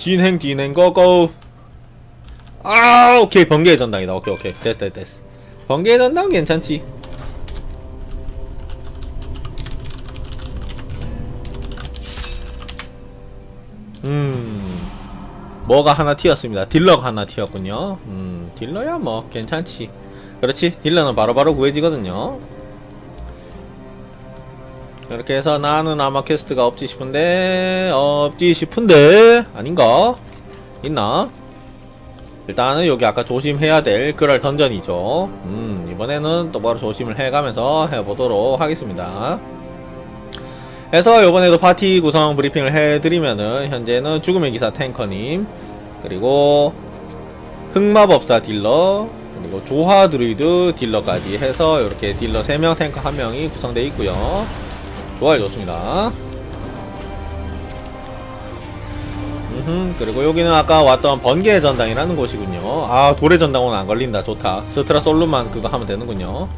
진행 진행 고고. 아 오케이. 번개의 전당이다. 오케이 오케이. 됐어 됐어 번개의 전당 괜찮지? 음. 뭐가 하나 튀었습니다. 딜러가 하나 튀었군요. 음 딜러야 뭐. 괜찮지. 그렇지? 딜러는 바로바로 구해지거든요 이렇게 해서 나는 아마 퀘스트가 없지 싶은데 없지 싶은데 아닌가? 있나? 일단은 여기 아까 조심해야 될 그럴 던전이죠 음 이번에는 똑바로 조심을 해가면서 해보도록 하겠습니다 해서 이번에도 파티 구성 브리핑을 해드리면은 현재는 죽음의 기사 탱커님 그리고 흑마법사 딜러 그리고 조화 드루이드 딜러까지 해서 이렇게 딜러 3명 탱커 1명이 구성되어 있고요 좋아요 좋습니다. 음흠, 그리고 여기는 아까 왔던 번개의 전당이라는 곳이군요. 아 돌의 전당은 안 걸린다. 좋다. 스트라 솔루만 그거 하면 되는군요.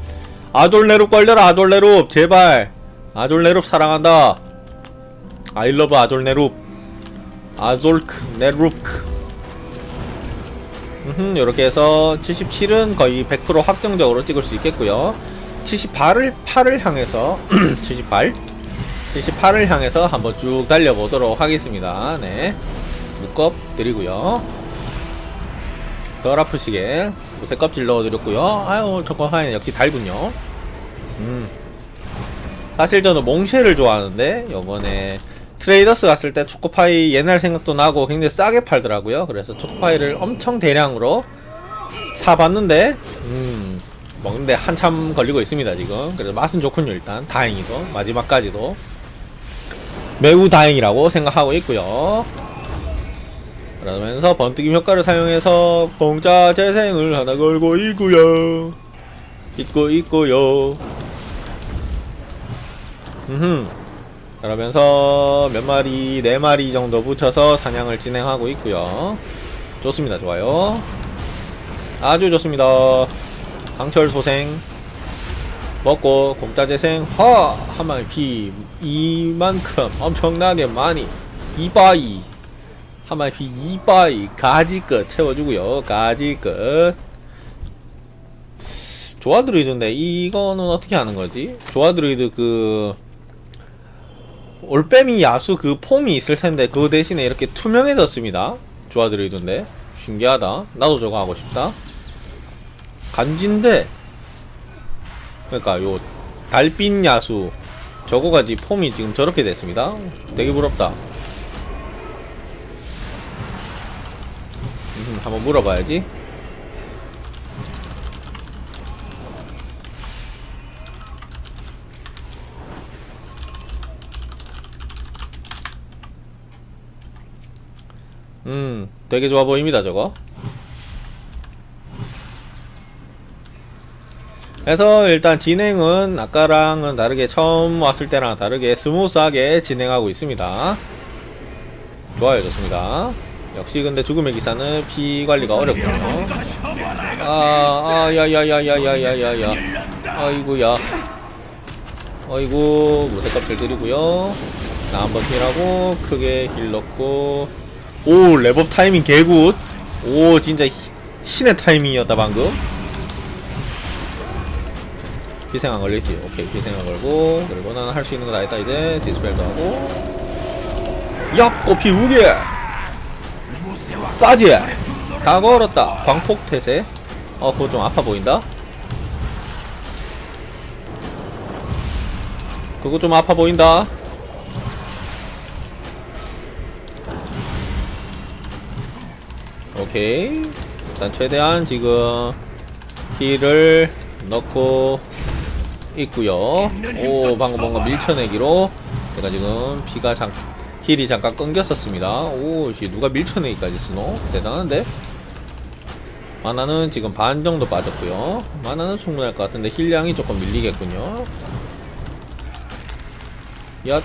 아돌레룹 걸려라 아돌레룹. 제발. 아돌레룹 사랑한다. 아이러브 아돌레룹. 아졸크 네룹크. 음흠, 요렇게 해서 77은 거의 100% 확정적으로 찍을 수 있겠고요. 78을 8을 향해서 78 78을 향해서 한번 쭉 달려보도록 하겠습니다. 네. 묶업 드리고요. 덜 아프시게 요새 껍질 넣어드렸고요. 아유 저거 하얀 역시 달군요. 음. 사실 저는 몽쉘을 좋아하는데 요번에 트레이더스 갔을 때 초코파이 옛날 생각도 나고 굉장히 싸게 팔더라고요. 그래서 초코파이를 엄청 대량으로 사봤는데 음 먹는데 한참 걸리고 있습니다 지금. 그래서 맛은 좋군요 일단. 다행히도. 마지막까지도 매우 다행이라고 생각하고 있고요. 그러면서 번뜩임 효과를 사용해서 공짜 재생을 하나 걸고 있고요. 있고 있고요. 음 그러면서 몇 마리 네 마리 정도 붙여서 사냥을 진행하고 있고요. 좋습니다. 좋아요. 아주 좋습니다. 강철 소생 먹고 공짜 재생 하 한마리 피 이만큼 엄청나게 많이 이바이 한마리 피 이바이 가지끝 채워주고요 가지끝 조화 드루이드인데 이거는 어떻게 하는 거지? 조화 드루이드 그 올빼미 야수 그 폼이 있을 텐데 그 대신에 이렇게 투명해졌습니다. 조화 드루이드인데 신기하다. 나도 저거 하고 싶다. 간지인데 그러니까 요 달빛 야수 저거 가지 폼이 지금 저렇게 됐습니다. 되게 부럽다. 음, 한번 물어봐야지. 음, 되게 좋아 보입니다, 저거. 그래서 일단 진행은 아까랑은 다르게 처음 왔을 때랑 다르게 스무스하게 진행하고 있습니다. 좋아요, 좋습니다. 역시 근데 죽음의 기사는 피 관리가 어렵군요. 아, 아, 야, 야, 야, 야, 야, 야, 야, 야. 아이고야. 아이고, 무쇠 껍질 드리고요. 나 한번 힐하고, 크게 힐 넣고, 오 랩업 타이밍 개굿 오 진짜 히, 신의 타이밍이었다 방금 피생 안 걸릴지. 오케이 피생 안 걸고 그리고 나는 할 수 있는 거다 했다 이제. 디스펠도 하고. 얍 꼬피 우게 빠지. 다 걸었다. 광폭 태세. 어 그거 좀 아파 보인다. 그거 좀 아파 보인다. 오케이. 일단 최대한 지금 힐을 넣고 있고요. 오 방금 뭔가 밀쳐내기로. 제가 지금 피가 잠 힐이 잠깐 끊겼었습니다. 오씨 누가 밀쳐내기까지 쓰노? 대단한데? 마나는 지금 반 정도 빠졌고요. 마나는 충분할 것 같은데 힐량이 조금 밀리겠군요. 얏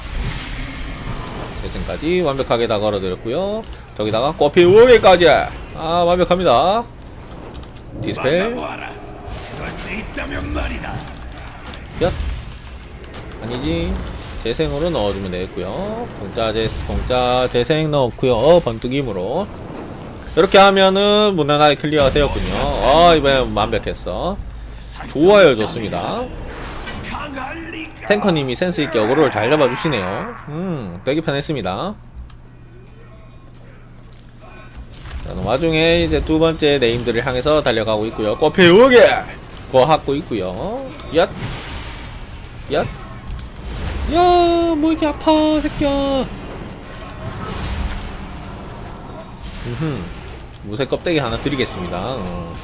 재생까지 완벽하게 다 걸어드렸고요. 저기다가 꽃피 우위까지. 아 완벽합니다. 디스펠 얏 아니지. 재생으로 넣어주면 되겠고요. 공짜 재 공짜 재생 넣고요. 번뜩임으로. 이렇게 하면은 무난하게 클리어가 되었군요. 아 이번엔 완벽했어. 좋아요. 좋습니다. 탱커님이 센스있게 어그로를 잘 잡아주시네요. 음 되게 편했습니다. 자, 와중에 이제 두 번째 네임들을 향해서 달려가고 있고요. 꽃피 오게 거 하고 있고요. 얏 얏 야, 뭐 이렇게 아파, 새끼야. 음흠. 무쇠 껍데기 하나 드리겠습니다. 어.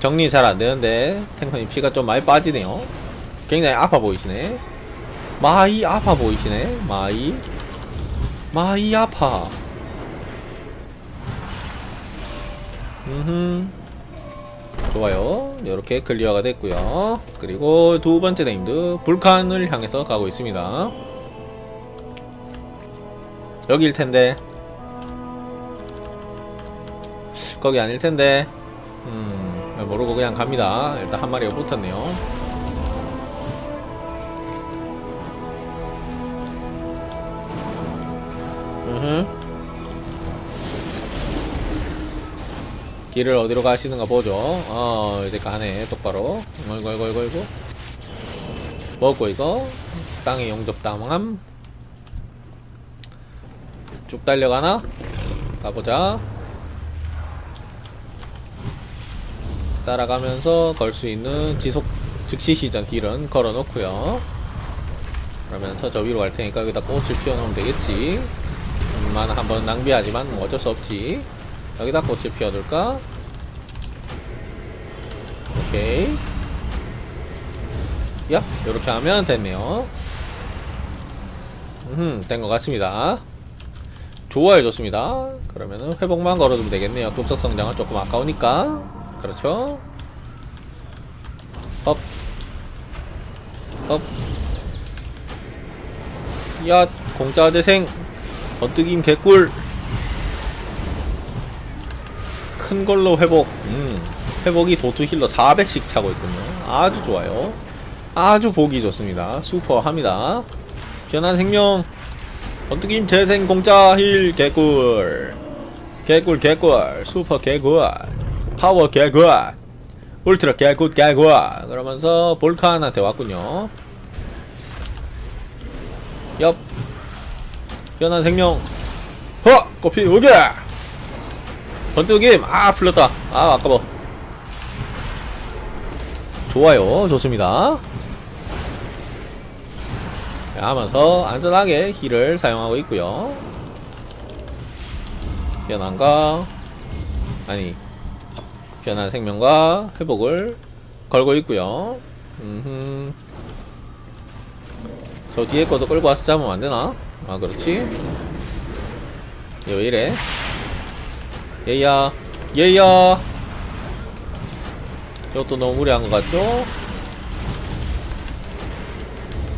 정리 잘 안 되는데, 탱커님 피가 좀 많이 빠지네요. 굉장히 아파 보이시네. 마이 아파 보이시네. 마이. 마이 아파. 음흠. 좋아요. 이렇게 클리어가 됐고요. 그리고 두 번째 네임드 불칸을 향해서 가고 있습니다. 여기일 텐데. 거기 아닐 텐데. 음, 모르고 그냥 갑니다. 일단 한 마리가 붙었네요. 으흠. 길을 어디로 가시는가 보죠. 어, 이제 가네, 똑바로. 어이구, 어이구, 어이구, 어이구. 먹고 이거. 땅의 용접 당함. 쭉 달려가나? 가보자. 따라가면서 걸 수 있는 지속 즉시 시전 길은 걸어 놓고요. 그러면서 저 위로 갈 테니까 여기다 꽃을 피워놓으면 되겠지. 음, 만 한번 낭비하지만 뭐 어쩔 수 없지. 여기다 꽃을 피워둘까? 오케이. 야, 이렇게 하면 됐네요. 음, 된 것 같습니다. 좋아요, 좋습니다. 그러면은 회복만 걸어두면 되겠네요. 급속 성장은 조금 아까우니까. 그렇죠. 업. 업. 야, 공짜 재생. 번뜩임 개꿀. 큰 걸로 회복. 음. 회복이 도트 힐러 400씩 차고 있군요. 아주 좋아요. 아주 보기 좋습니다. 슈퍼합니다. 변한 생명. 번뜩임 재생 공짜 힐 개꿀. 개꿀 개꿀. 슈퍼 개꿀. 파워 개꿀. 울트라 개꿀 개꿀. 그러면서 볼칸한테 왔군요. 옆. 변한 생명. 허! 커피 오게! 번뜩임! 아, 풀렸다. 아, 아까워. 좋아요. 좋습니다. 네, 하면서 안전하게 힐을 사용하고 있고요. 변환과 아니 변환 생명과 회복을 걸고 있고요. 음흠. 저 뒤에 것도 끌고 와서 잡으면 안 되나? 아 그렇지. 얘 왜 이래? 얘야, 얘야. 이것도 너무 무리한 것 같죠?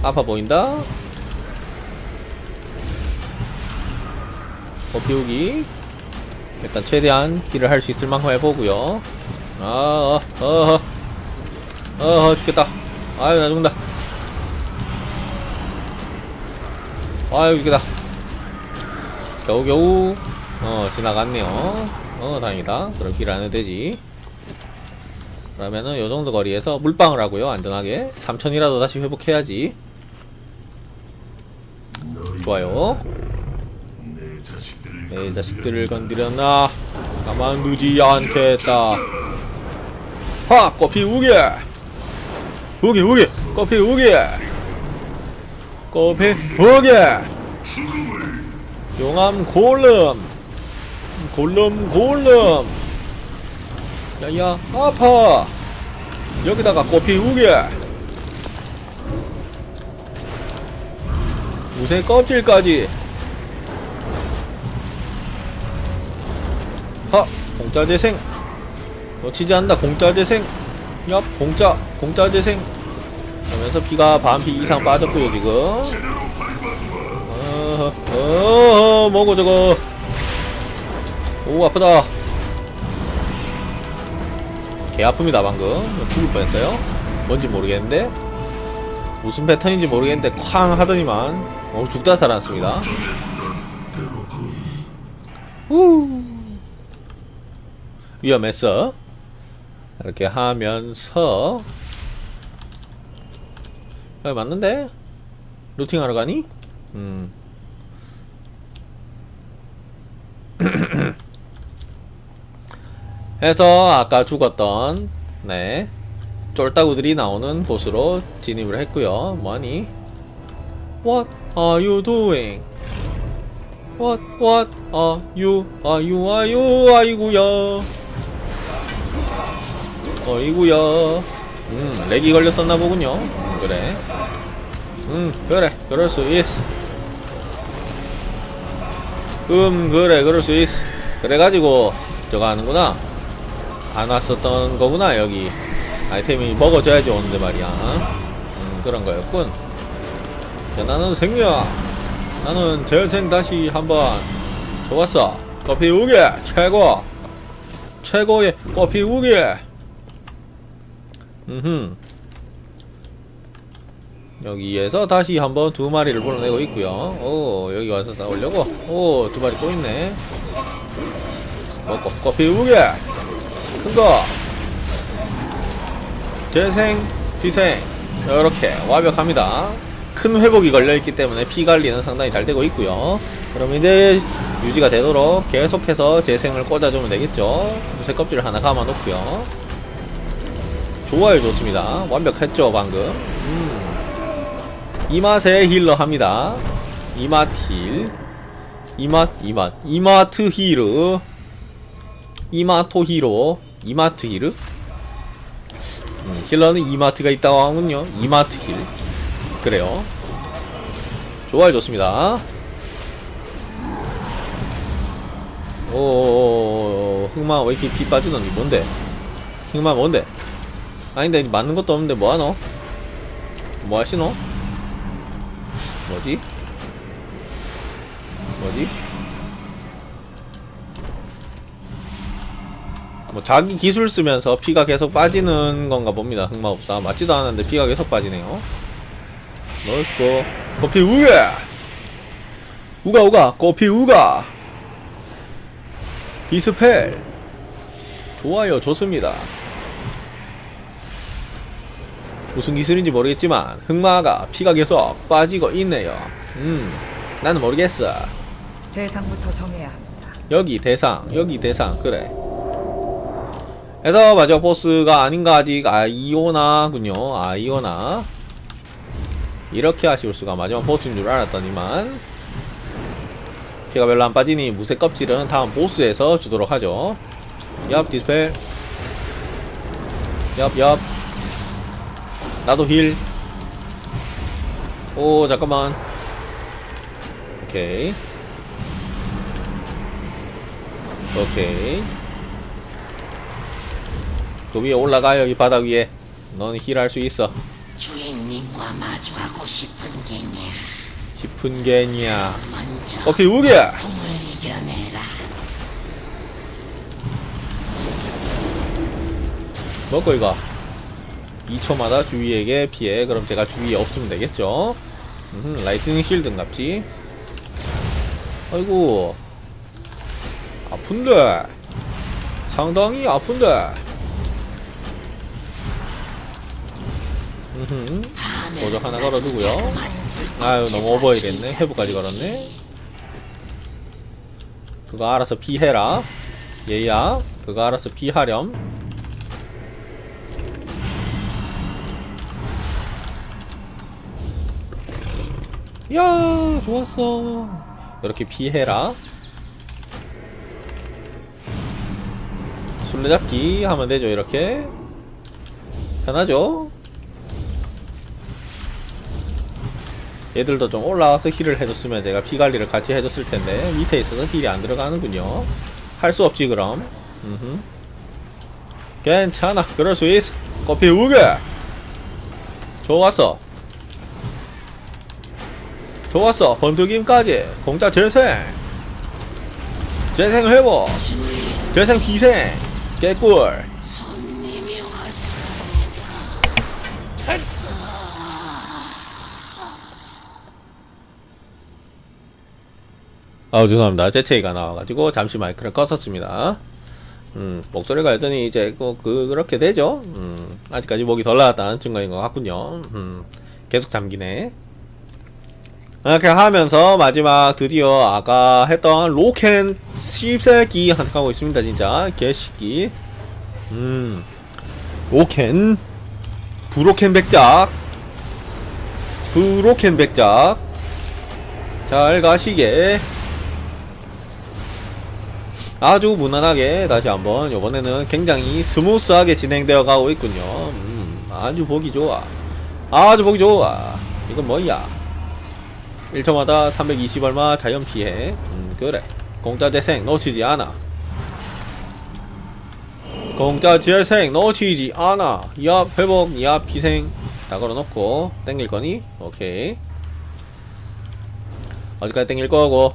아파 보인다. 어, 비우기. 일단 최대한 딜을 할 수 있을 만큼 해보고요. 아, 어, 어, 어, 어, 죽겠다. 아유, 나 죽는다. 아유, 죽겠다. 겨우겨우, 어, 지나갔네요. 어, 다행이다. 그럼 길안 해도 되지. 그러면은 요 정도 거리에서 물방을 하고요. 안전하게. 3000이라도 다시 회복해야지. 좋아요. 내 자식들을 건드렸나? 가만두지 않겠다. 하! 커피 우게! 우게, 우게! 커피 우게! 커피 우게! 용암 골름! 골름, 골름! 야야, 아파! 여기다가 커피 우게! 무쇠 껍질까지! 하! 공짜 재생! 놓치지 않는다 공짜 재생! 야 공짜! 공짜 재생! 그러면서 피가 반피 이상 빠졌고요 지금 어허 어허 뭐고 저거 오 아프다. 개 아픕니다 방금. 죽을 뻔했어요. 뭔지 모르겠는데. 무슨 패턴인지 모르겠는데 쾅 하더니만. 오 죽다 살아났습니다. 후. 위험했어. 이렇게 하면서. 여기 맞는데? 루팅하러 가니? 음 해서 아까 죽었던 네 쫄따구들이 나오는 곳으로 진입을 했고요. 뭐하니? What are you doing? What what are you are you are you 아이구야 어이구야 음 렉이 걸렸었나 보군요. 음, 그래. 음 그래. 그럴 수 있어 음 그래. 그럴 수 있어 그래가지고 저거 하는구나 안 왔었던 거구나 여기. 아이템이 먹어줘야지 오는데 말이야. 음 그런 거였군. 자 나는 생명 나는 재생 다시 한번 좋았어. 커피 우기 최고. 최고의 커피 우기 음흠. 여기에서 다시 한번 두 마리를 불러내고 있고요. 오 여기 와서 싸우려고? 오 두 마리 또 있네. 먹고 커피 우기 큰거. 재생 비생. 이렇게 완벽합니다. 큰 회복이 걸려있기 때문에 피 관리는 상당히 잘 되고 있고요. 그럼 이제 유지가 되도록 계속해서 재생을 꽂아주면 되겠죠. 무쇠 껍질 하나 감아 놓고요. 좋아요 좋습니다. 완벽했죠 방금. 음. 이 맛에 힐러 합니다. 이맛 힐 이맛 이맛 이마트 힐러 이마토 히로 이마트 힐. 음, 힐러는 이마트가 있다고 하군요. 이마트 힐. 그래요. 좋아요 좋습니다. 오 흑마 왜 이렇게 피 빠지노니 뭔데? 흑마 뭔데? 아닌데 맞는 것도 없는데 뭐하노? 뭐하시노? 뭐지? 뭐지 뭐 자기 기술 쓰면서 피가 계속 빠지는 건가 봅니다. 흑마법사. 맞지도 않았는데 피가 계속 빠지네요. 넓고 커피 우가 우가 우가! 커피 우가! 비스펠! 좋아요. 좋습니다. 무슨 기술인지 모르겠지만 흑마가 피가 계속 빠지고 있네요. 음 나는 모르겠어. 대상부터 정해야 합니다. 여기 대상 여기 대상. 그래 해서 마지막 보스가 아닌가 아직. 아이오나군요. 아이오나. 이렇게 아쉬울 수가 마지막 보스인 줄 알았더니만. 피가 별로 안 빠지니 무쇠 껍질은 다음 보스에서 주도록 하죠. 얍 디스펠. 얍얍. 나도 힐오 잠깐만. 오케이. 오케이 그 위에 올라가요 이 바닥 위에. 넌 힐할 수 있어. 주인님과 마주하고 싶은 게냐 싶은 게냐? 먼저 오케이 우기! 공을 이겨내라. 먹고 이거. 2초마다 주위에게 피해. 그럼 제가 주위에 없으면 되겠죠? 음, 라이트닝 실드인갑지? 아이고. 아픈데. 상당히 아픈데 음흠. 하나 걸어두고요. 아유 너무 오버이랬네. 회복까지 걸었네. 그거 알아서 피해라. 얘야 그거 알아서 피하렴. 야 좋았어. 이렇게 피해라. 술래잡기 하면 되죠 이렇게. 편하죠 얘들도 좀 올라와서 힐을 해줬으면 제가 피관리를 같이 해줬을 텐데 밑에 있어서 힐이 안 들어가는군요. 할 수 없지 그럼. 음흠. 괜찮아. 그럴 수 있어. 커피 우게 좋았어. 좋았어. 번뜩임까지. 공짜 재생. 재생 회복. 재생 희생. 개꿀 아 죄송합니다. 재채기가 나와가지고 잠시 마이크를 껐었습니다. 음 목소리가 여전히 이제 그, 그 그렇게 되죠. 음 아직까지 목이 덜 나왔다는 증거인 것 같군요. 음 계속 잠기네. 이렇게 하면서 마지막 드디어 아까 했던 로켄 씹새끼 한타고 있습니다 진짜. 개새끼. 음 로켄. 브로켄 백작. 브로켄 백작. 잘 가시게 아주 무난하게 다시 한번 이번에는 굉장히 스무스하게 진행되어 가고 있군요. 음, 아주 보기 좋아. 아주 보기 좋아. 이건 뭐야? 1초마다 320 얼마 자연 피해? 음 그래. 공짜 재생 놓치지 않아. 공짜 재생 놓치지 않아. 야 회복 야 피생. 다 걸어놓고 땡길 거니? 오케이. 어디까지 땡길 거고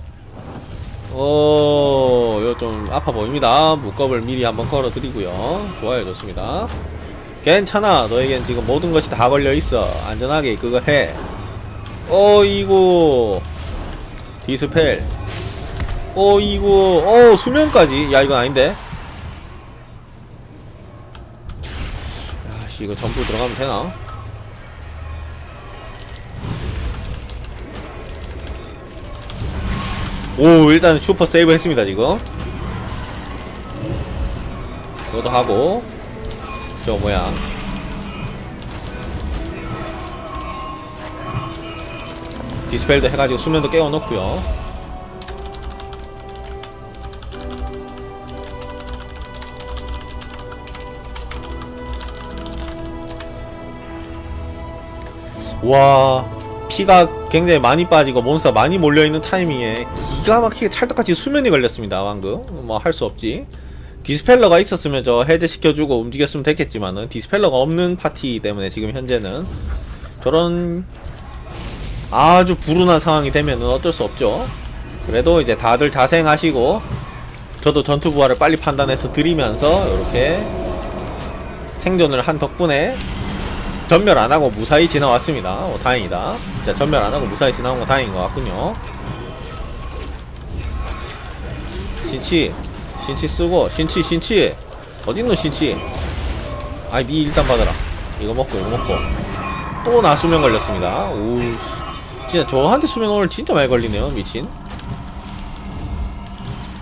오 이거 좀 아파 보입니다. 묶업을 미리 한번 걸어 드리고요. 좋아요 좋습니다. 괜찮아. 너에겐 지금 모든 것이 다 걸려 있어. 안전하게 그거 해. 어이구. 디스펠. 어이구. 어 수면까지. 야 이건 아닌데. 야씨 이거 전부 들어가면 되나 오 일단 슈퍼 세이브 했습니다 지금. 이것도 하고. 저 뭐야. 디스펠도 해가지고 수면도 깨워놓고요. 와 피가 굉장히 많이 빠지고 몬스터 많이 몰려있는 타이밍에 기가 막히게 찰떡같이 수면이 걸렸습니다 방금 뭐 할 수 없지. 디스펠러가 있었으면 저 헤드 시켜주고 움직였으면 됐겠지만은 디스펠러가 없는 파티 때문에 지금 현재는 저런 아주 불운한 상황이 되면은 어쩔 수 없죠. 그래도 이제 다들 자생하시고 저도 전투 부활을 빨리 판단해서 드리면서 이렇게 생존을 한 덕분에 전멸 안 하고 무사히 지나왔습니다. 오, 다행이다. 진짜 전멸 안 하고 무사히 지나온 거 다행인 것 같군요. 신치, 신치 쓰고, 신치, 신치. 어딨노, 신치? 아이, 미 일단 받아라. 이거 먹고, 이거 먹고. 또 나 수면 걸렸습니다. 오, 씨. 진짜 저한테 수면 오늘 진짜 많이 걸리네요, 미친.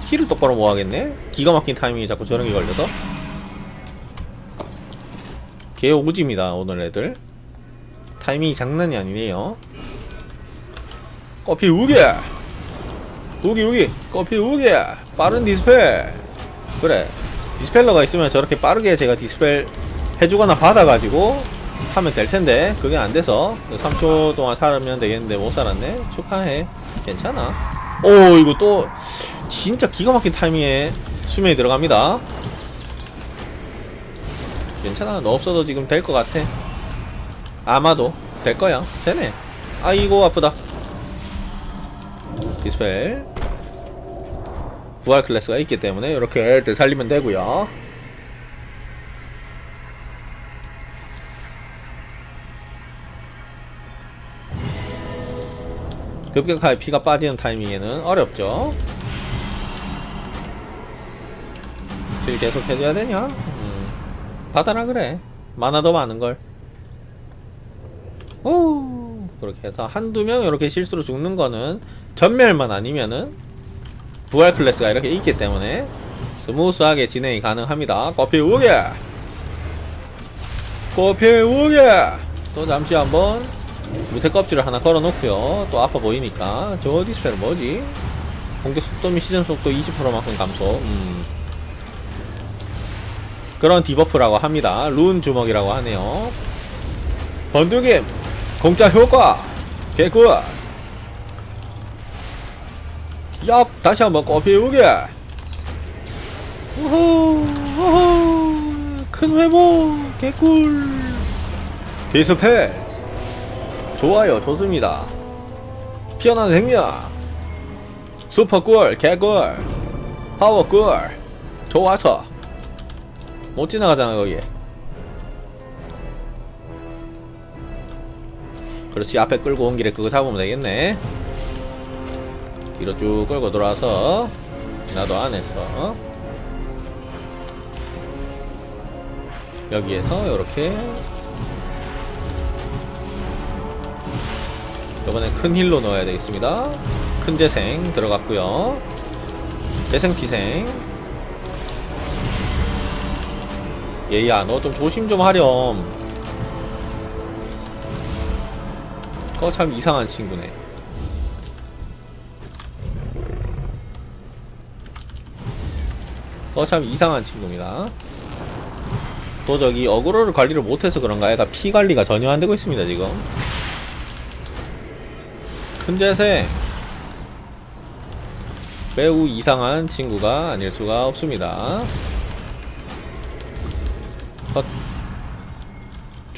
힐을 똑바로 모아야겠네? 기가 막힌 타이밍이 자꾸 저런 게 걸려서. 개 오지입니다 오늘 애들. 타이밍이 장난이 아니네요. 커피 우게 우기 우기. 커피 우게 빠른 디스펠. 그래. 디스펠러가 있으면 저렇게 빠르게 제가 디스펠 해주거나 받아가지고 하면 될텐데 그게 안돼서. 3초 동안 살면 되겠는데 못 살았네. 축하해. 괜찮아. 오 이거 또 진짜 기가 막힌 타이밍에 수면이 들어갑니다 괜찮아. 너 없어도 지금 될 것 같아. 아마도 될 거야. 되네. 아이고 아프다. 디스펠. 부활 클래스가 있기 때문에 이렇게 애들 살리면 되고요. 급격하게 피가 빠지는 타이밍에는 어렵죠. 실 계속 해줘야 되냐? 음. 받아라 그래. 만화 더 많은걸. 오 그렇게 해서 한두 명 이렇게 실수로 죽는 거는 전멸만 아니면은 부활 클래스가 이렇게 있기 때문에 스무스하게 진행이 가능합니다. 커피 우게! 커피 우게! 또 잠시 한번 무쇠 껍질을 하나 걸어 놓고요. 또 아파 보이니까. 저 디스펠 뭐지? 공격 속도 및 시전 속도 20%만큼 감소. 음. 그런 디버프라고 합니다. 룬 주먹이라고 하네요. 번두김 공짜 효과. 개꿀. 얍. 다시 한번 커피 우게. 우후 우후. 큰 회복. 개꿀. 디스펠 좋아요. 좋습니다. 피어나는 생명. 슈퍼꿀. 개꿀. 파워꿀. 좋아서 못 지나가잖아 거기 그렇지 앞에 끌고 온 길에 그거 잡으면 되겠네. 뒤로 쭉 끌고 들어와서 나도 안에서 여기에서 이렇게. 이번엔 큰 힐로 넣어야 되겠습니다. 큰 재생 들어갔고요. 재생 기생 얘야 너 좀 조심 좀 하렴. 그거 참 이상한 친구네. 그거 참 이상한 친구입니다. 또 저기 어그로를 관리를 못해서 그런가? 애가 피 관리가 전혀 안 되고 있습니다 지금. 큰 재생 매우 이상한 친구가 아닐 수가 없습니다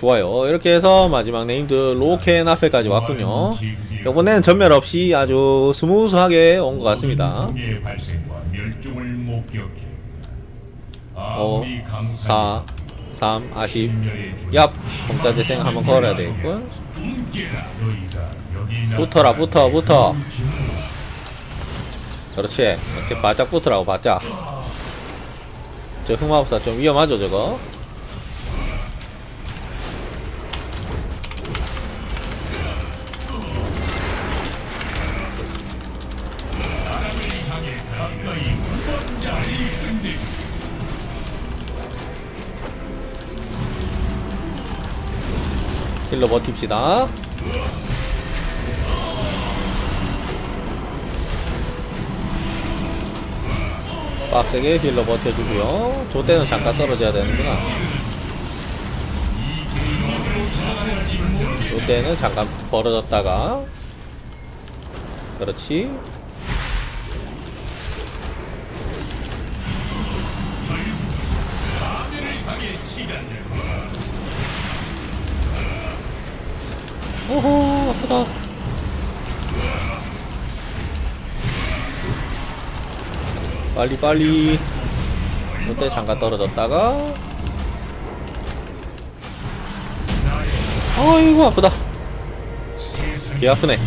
좋아요. 이렇게 해서 마지막 네임드 로켓 앞에까지 왔군요. 요번에는 전멸 없이 아주 스무스하게 온 것 같습니다. 아무리 4 3 아쉽 인멸의 존재- 얍. 공짜 재생 한번 걸어야 되겠군. 붙어라 붙어 붙어. 그렇지. 이렇게 바짝 붙으라고 바짝. 저 흑마법사 좀 위험하죠 저거 힐러 버팁시다. 빡세게 힐러 버텨주고요. 조때는 잠깐 떨어져야 되는구나. 조때는 잠깐 벌어졌다가. 그렇지 오호 아프다. 빨리 빨리. 그때 잠깐 떨어졌다가. 아이고 아프다. 개 아프네